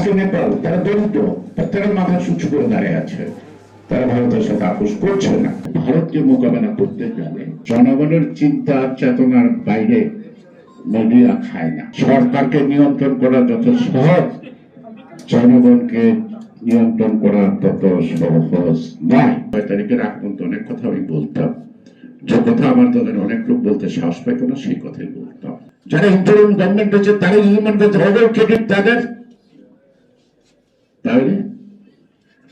আজকে নেপাল তারা দরিদ্র, তারা মাথা সুচ করে দাঁড়িয়ে আছে। তারা ভারতের সাথে আপোষ করছে না। ভারতকে মোকাবেলা করতে গেলে জনগণের চিন্তা, চেতনার বাইরে মিডিয়া খায় না। সরকারকে নিয়ন্ত্রণ করা যত সহজ, জনগণকে নিয়ন্ত্রণ করা তত সহজ নয়। ছয় তারিখের আগ পর্যন্ত অনেক কথা আমি বলতাম। যে কথা আমার তাদের অনেক লোক বলতে সাহস পাইতো না, সেই কথাই বলতাম। যারা ইন্টারিম গভর্নমেন্ট হচ্ছে তারা যদি ক্রেডিট তাদের। তাহলে?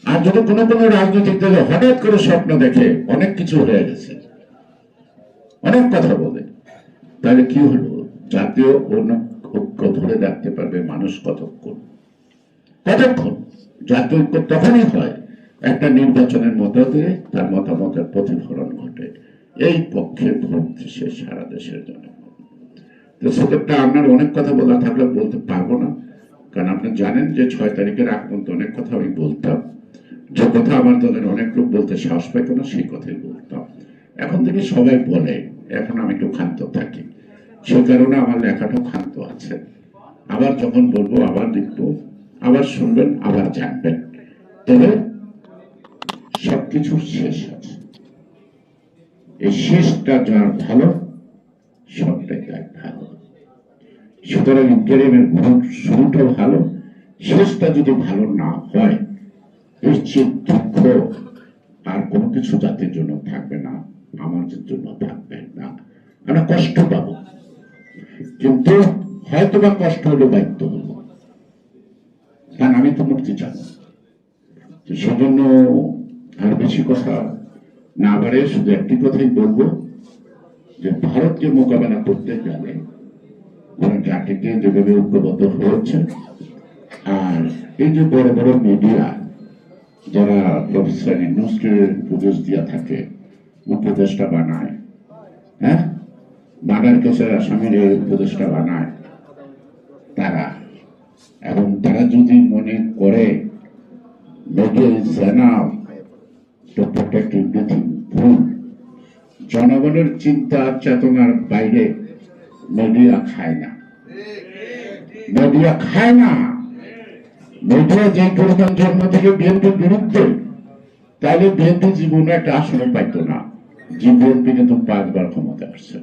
আর যদি কোনো কোনো রাজনৈতিক দলে হঠাৎ করে স্বপ্ন দেখে অনেক কিছু হয়ে গেছে, অনেক কথা বলে, তাহলে কি হলো? জাতীয় ঐক্য ধরে রাখতে পারবে মানুষ কতক্ষণ? কতক্ষণ? জাতীয় ঐক্য তখনই হয় একটা নির্বাচনের মধ্য দিয়ে তার মতামতের প্রতিফলন ঘটে। এই পক্ষে ভোট দিছে সারা দেশের জন্য তো সেক্ষেত্রে আপনার অনেক কথা বলা থাকলে বলতে পারব না। জানেন যে ছয় তারিখের আগ পর্যন্ত অনেক কথা আমি বলতাম। যে কথা আমার তাদের অনেক লোক বলতে সাহস পাইতো না, সেই কথাই বলতাম। এখন থেকে সবাই বলে, এখন আমি একটু ক্ষান্ত থাকি। সে কারণে আমার লেখাটা ক্ষান্ত আছে। আবার যখন বলব, আবার লিখব, আবার শুনবেন, আবার জানবেন। তবে সবকিছুর শেষ আছে। এই শেষটা যার ভালো, সবটাই তাই ভালো। সুতরাং ইন্টারিমের ভোট শুরুটা ভালো শেষটা যদি ভালো না হয়, নিশ্চিত দুঃখ আর কোনো কিছু জাতির জন্য থাকবে না, আমাদের জন্য থাকবে না। আমরা কষ্ট পাবো। কিন্তু হয়তো বা কষ্ট হলে বাধ্য হব। কারণ আমি তো মুক্তি চাই। সেজন্য আর বেশি কথা না বাড়ে শুধু একটি কথাই বলব, যে ভারতকে মোকাবেলা করতে গেলে কোন জাতিকে যেভাবে ঐক্যবদ্ধ হয়েছে আর এই যে বড় যারা প্রফেসর উপদেশ দিয়া থাকে উপদেশটা বানায় হ্যাঁ? উপদেশটা বানায় তারা। এবং তারা যদি মনে করে জনগণের চিন্তা চেতনার বাইরে মিডিয়া খায় না। মিডিয়া খায় না। মিডিয়া যে পরিমাণ জন্ম থেকে বিএনপির বিরুদ্ধে, তাহলে বিএনপি জীবনে একটা আসনে পাইতো না। যে বিএনপি কিন্তু পাঁচবার ক্ষমতা আসছে।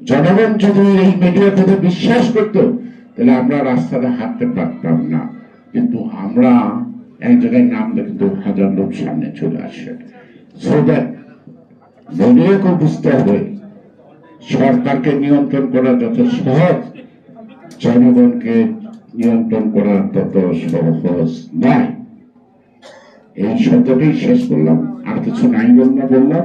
জনগণ যদি এই মিডিয়ার কথা বিশ্বাস করত, তাহলে আমরা রাস্তাতে হাঁটতে পারতাম না। কিন্তু আমরা এক জায়গায় নামলে কিন্তু হাজার লোক সামনে চলে আসে। সো দ্যাট মিডিয়াকে বুঝতে হবে, সরকারকে নিয়ন্ত্রণ করা যত সহজ, জনগণকে নিয়ন্ত্রণ করার তত সহজ নয় এই শব্দটাই শেষ করলাম। আর কিছু নাই বললাম বললাম।